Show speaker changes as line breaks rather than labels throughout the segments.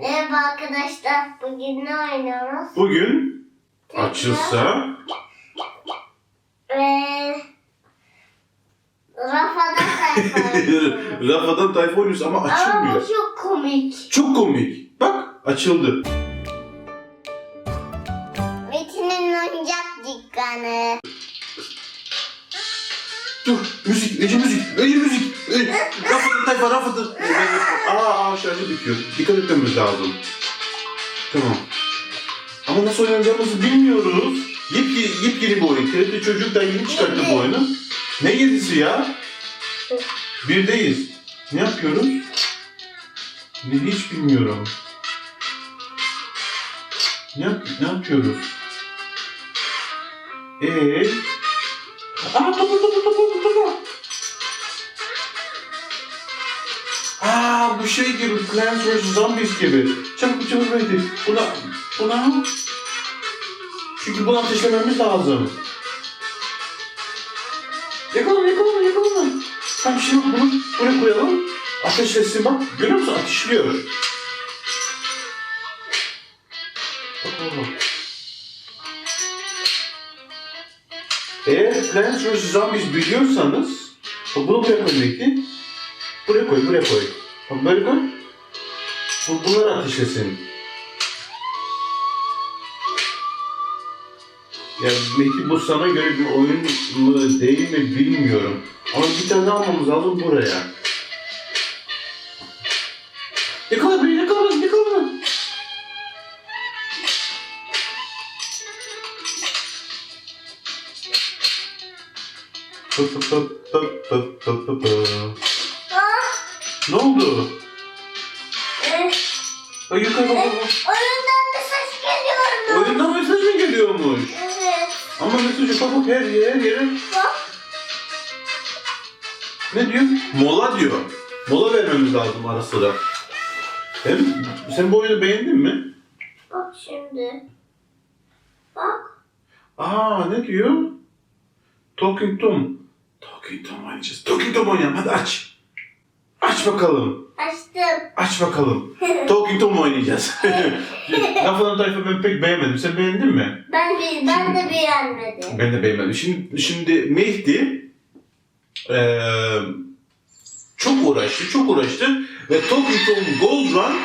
Merhaba arkadaşlar. Bugün ne oynuyoruz?
Bugün açılsa
Ve Rafa'da sayfa oynuyoruz.
rafadan tayfa oynuyoruz ama
Ama
açılmıyor.
bu çok komik.
Çok komik. Bak açıldı. Dur müzik, Ece müzik, Ece müzik. Ece, rafadan tayfa, rafadan. Aa, aa şarjı bitiyor. Dikkat etmemiz lazım. Tamam. Ama nasıl oynayacağımızı bilmiyoruz. Yepyeni, yepyeni bir oyun. TRT Çocuk da yeni çıkarttı bu oyunu. Ne yedisi ya? Birdeyiz. Ne yapıyoruz? Ne hiç bilmiyorum. Ne, yap ne yapıyoruz? Ee? Aa topu topu topu topu. Aa bu şey gibi Plants vs Zombies gibi. Çabuk çabuk ready. Buna buna çünkü bunu ateşlememiz lazım. Yakalım yakalım yakalım. Tamam şimdi bunu buraya koyalım. Ateşlesin bak. Görüyor musun? Ateşliyor. Bak bak bak. Eğer Plants vs Zombies biliyorsanız bunu buraya koy Mekki. Buraya koy, buraya koy. Bak böyle koy. Bu, bunları ateşlesin. Ya Mekki bu sana göre bir oyun mu değil mi bilmiyorum. Ama bir tane almamız lazım buraya. Ne oldu? Ay yukarı bak. bak,
oyundan mesaj geliyor?
Oyundan mesaj mı geliyormuş?
Evet.
Ama mesajı bak bak her yere her yere.
Bak.
Ne diyor? Mola diyor. Mola vermemiz lazım ara sıra. Hem sen bu oyunu beğendin mi?
Bak şimdi. Bak.
Aa ne diyor? Talking Tom. Talking Tom oynayacağız. Talking Tom oynayalım hadi aç. Aç bakalım.
Açtım.
Aç bakalım. Talking Tom oynayacağız. Lafından tayfa ben pek beğenmedim. Sen beğendin mi?
ben de, ben de beğenmedim.
Ben de beğenmedim. Şimdi, şimdi Mehdi eee, çok uğraştı, çok uğraştı ve Talking Tom Gold Run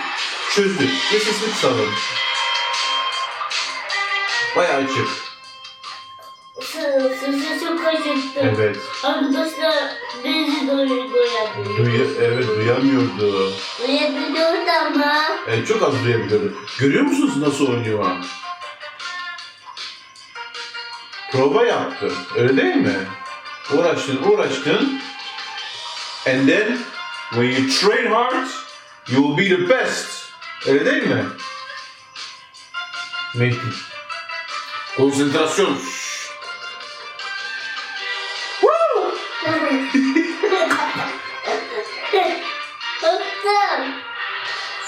çözdü. Ve sesini kısalım. Bayağı açık.
Sesi çok acıktı.
Evet.
Arkadaşlar bizi doyabiliyor.
Duya, evet duyamıyordu.
Duyabiliyordu ama.
Evet, çok az duyabiliyordu. Görüyor musunuz nasıl oynuyor? Prova yaptı. Öyle değil mi? Uğraştın, uğraştın. And then when you train hard, you will be the best. Öyle değil mi? Mehdi. Konsantrasyon.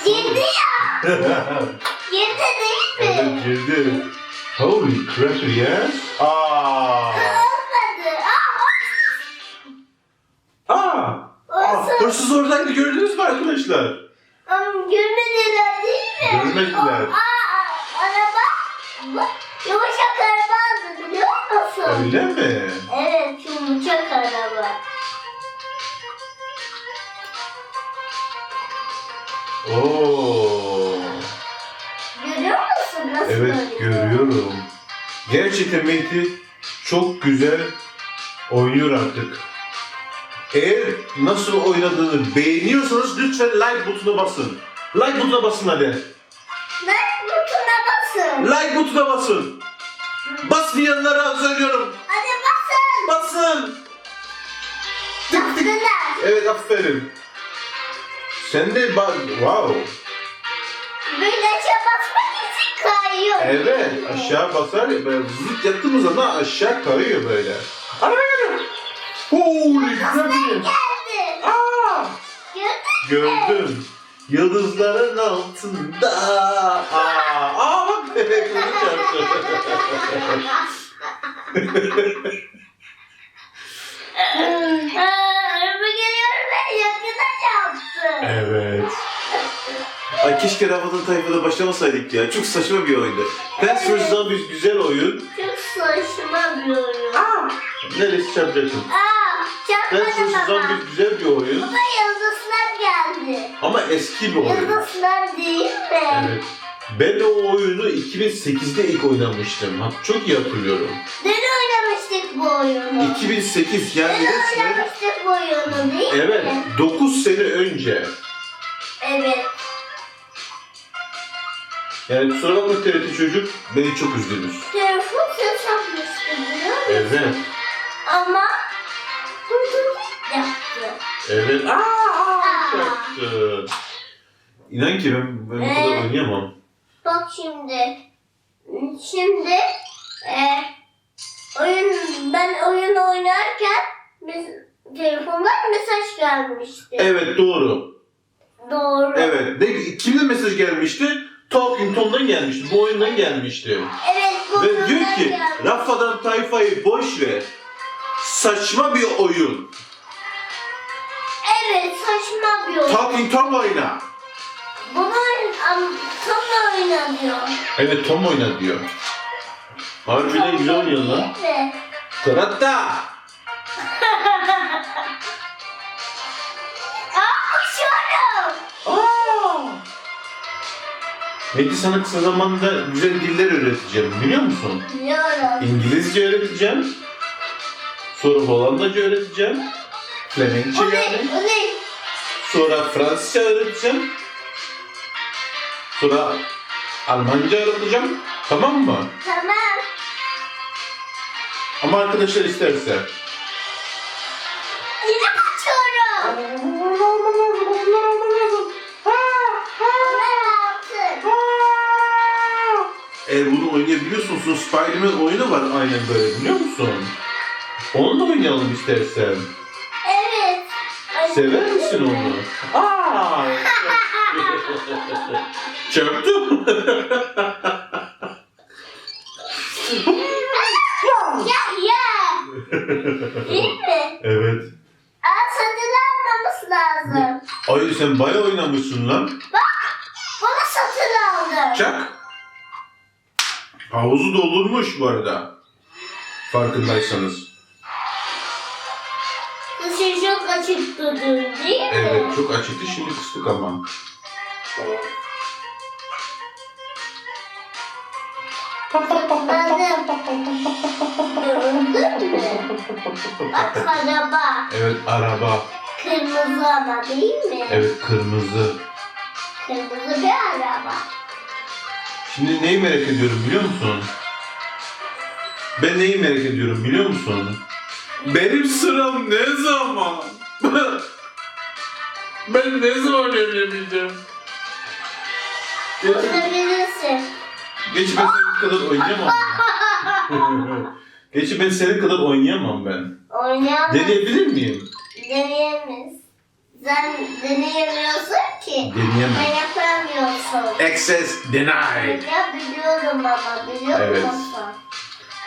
Girdi ya. Girdi değil mi?
girdi. Holy crap yes. Oo.
Görüyor musun nasıl
Evet
oynuyor?
görüyorum. Gerçekten Mehdi çok güzel oynuyor artık. Eğer nasıl oynadığını beğeniyorsanız lütfen like butonuna basın. Like butonuna basın hadi.
Like butonuna basın.
Like butonuna basın. Basmayanlara söylüyorum.
Hadi basın.
Basın. Tık tık.
Bastılar.
Evet aferin. Sen de bak, wow.
Böyle aşağı basmak için kayıyor.
Evet, aşağı basar ya, böyle zıt yaptığımız zaman aşağı kayıyor böyle. Araba geliyor. Holy crap.
Geldi.
Aa,
Gördün mü?
gördüm. Yıldızların altında. Aa, aa bak
ve yakına çarptı.
evet. Ay keşke Rafadan Tayfa'da başlamasaydık ya. Çok saçma bir oyundu. Plants vs. Zombies güzel oyun.
Çok saçma bir oyun.
Neresi çarpacaksın?
Aa,
Plants
çarpmadı
vs.
baba.
Zombies güzel bir oyun.
Baba yıldızlar geldi.
Ama eski bir oyun.
Yıldızlar değil mi?
Evet. Ben de o oyunu 2008'de ilk oynamıştım. Ha, çok iyi hatırlıyorum.
Dün oynamıştık bu oyunu.
2008 yani
Dün
resmen
oynamıştık bu oyunu değil
Evet,
mi?
9 sene önce.
Evet.
Yani kusura bakma TRT çocuk, beni çok üzdünüz.
Telefon ses yapmıştı biliyor musun?
Evet,
Ama durdurduk yaptı.
evet. Aa,
Aa.
yaptı. İnan ki ben, ben bu kadar
Ee?
oynayamam.
Bak şimdi. Şimdi e, ben oyun oynarken biz, telefondan mesaj gelmişti.
Evet, doğru.
Doğru.
Evet. Ne, kimden mesaj gelmişti? Talking Tom'dan gelmişti. Bu oyundan gelmişti.
Evet, bu
Ve diyor
oyundan
ki,
geldi.
Rafadan Tayfa'yı boş ver. Saçma bir oyun.
Evet saçma bir oyun.
Talking Tom oyna.
Bunu oyn- am- tam da oynanıyor.
Evet Tom oyna diyor. Harbiden güzel oynuyor lan.
Değil Aa!
Peki sana kısa zamanda güzel diller öğreteceğim biliyor musun?
Biliyorum.
İngilizce öğreteceğim. Sonra Hollandaca öğreteceğim. Flemenkçe yani.
O ne?
Sonra Fransızca öğreteceğim. Sonra Almanca öğreteceğim. Tamam mı?
Tamam.
Ama arkadaşlar isterse.
Yine kaçıyorum. Ben yaptım.
Eğer bunu oynayabiliyorsun, Spider-Man oyunu var aynen böyle biliyor musun? Onu da oynayalım istersen.
Evet. Ay,
Sever misin onu? Aa! Çöktüm.
Değil mi?
evet.
Aa satın almamız lazım.
Ay sen bayağı oynamışsın lan.
Bunu satın aldım.
Çak. Havuzu doldurmuş bu arada. Farkındaysanız.
Dışı çok açık durdu değil mi?
Evet çok açıktı şimdi kıstık ama.
Tıkladım. Araba.
Evet araba.
Kırmızı ama değil mi?
Evet kırmızı.
Kırmızı bir araba.
Şimdi neyi merak ediyorum biliyor musun? Ben neyi merak ediyorum biliyor musun? Benim sıram ne zaman? ben ne zaman oynayabileceğim? Senin kadar oynayamam. gerçi ben senin kadar oynayamam ben.
Oynayamaz.
Deneyebilir miyim?
Deneyemez. Sen deneyemiyorsun ki.
Deneyemem.
Ben yapamıyorsun.
Access denied.
Ya biliyorum ama biliyor
Evet.
musun?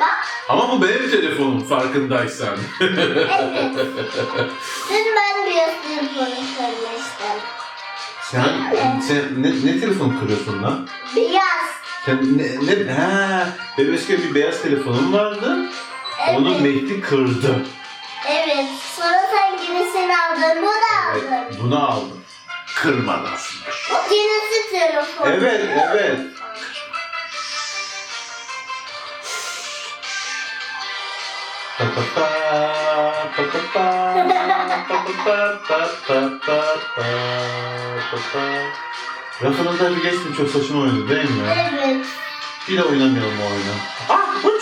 Bak
Ama bu benim telefonum farkındaysan.
evet. Dün ben bir telefonu kırmıştım.
sen, sen ne, ne telefon kırıyorsun lan?
Beyaz.
Sen ne, ne, ha, benim eskiden bir beyaz telefonum vardı. Onu
Evet.
Mehdi kırdı.
Evet. Sonra sen yenisini aldın. Bu da
Evet,
aldın.
bunu aldım. Kırmadı aslında.
O yenisi telefon.
Evet, evet. Ta ta ta, ta ta ta, ta ta ta, ta ta ta, ta ta ta. Rafa'dan tabi geçtim çok saçma oyundu değil mi?
Evet.
Bir de oynamayalım o oyunu. Ah uçuyor!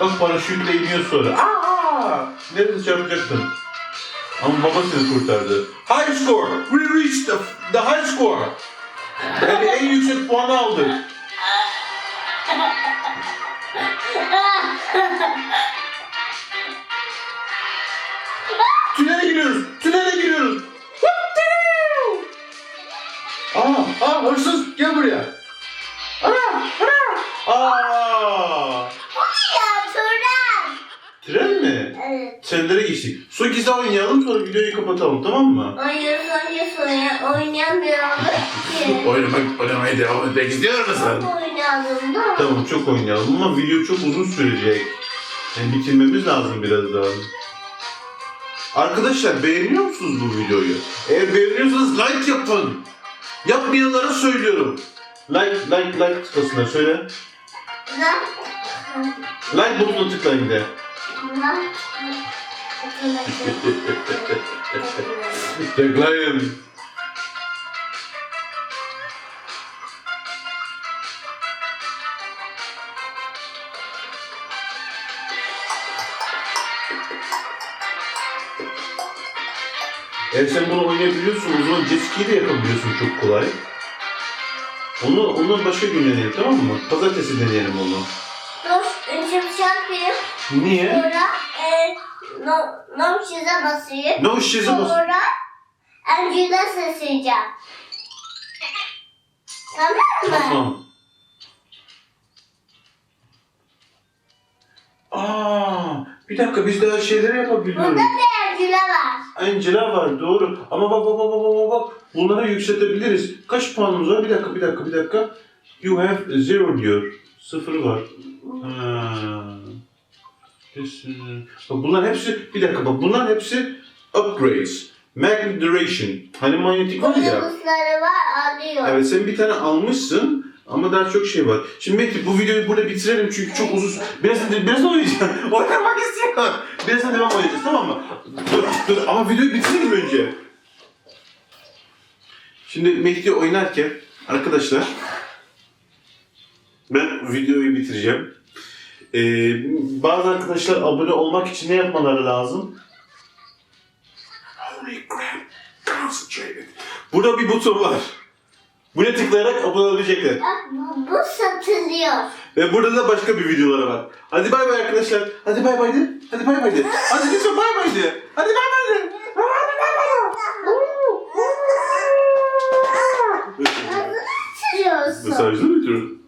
Bak paraşütle iniyor sonra. Aa! Nerede çarpacaktın? Ama baba seni kurtardı. High score! We reached the, the high score! Yani en yüksek puanı aldık. kapatalım tamam mı?
Hayır hayır hayır oynayamıyorum ki.
Oynamak, oynamaya devam etmek istiyor musun?
Oynadım da.
Tamam çok oynayalım ama video çok uzun sürecek. Yani bitirmemiz lazım birazdan. Arkadaşlar beğeniyor musunuz bu videoyu? Eğer beğeniyorsanız like yapın. Yapmayanlara söylüyorum. Like, like, like tıklasınlar söyle.
Ben...
Like butonuna tıklayın de.
Ben...
Tıklayın. Eğer sen bunu oynayabiliyorsun, o zaman jet de yapabiliyorsun çok kolay. Onu, onu başka gün deneyelim tamam mı? Pazartesi deneyelim onu.
Dur, önce bir şey yapayım.
Niye?
Sonra e, no, no çize basayım.
Ne o şişe bas.
Sonra Angela seçeceğim. Tamam mı?
Tamam. Aa, bir dakika biz daha şeyleri
Burada
yapabiliyoruz.
bir Angela var.
Angela var doğru. Ama bak bak bak bak bak bak. Bunları yükseltebiliriz. Kaç puanımız var? Bir dakika bir dakika bir dakika. You have zero diyor. Sıfır var. Ha. Bak bunlar hepsi bir dakika bak bunlar hepsi upgrades. Magnet duration. Hani manyetik var ya.
Yıldızları var alıyor.
Evet sen bir tane almışsın ama daha çok şey var. Şimdi Mehdi bu videoyu burada bitirelim çünkü çok uzun. Birazdan, birazdan oynayacağım. Oynamak istiyorum. Birazdan devam oynayacağız tamam mı? Dur, dur ama videoyu bitirelim önce. Şimdi Mehdi oynarken arkadaşlar ben videoyu bitireceğim. Ee, bazı arkadaşlar abone olmak için ne yapmaları lazım? Burada bir buton var. Buraya tıklayarak abone olabilecekler.
Bu, bu satılıyor.
Ve burada da başka bir videoları var. Hadi bay bay arkadaşlar. Hadi bay bay de. Hadi bay bay de. Hadi lütfen bay bay de. Hadi bay bay de. Hadi bay bay de.
Nasıl bitiriyorsun?
Mesajını bitiriyorum.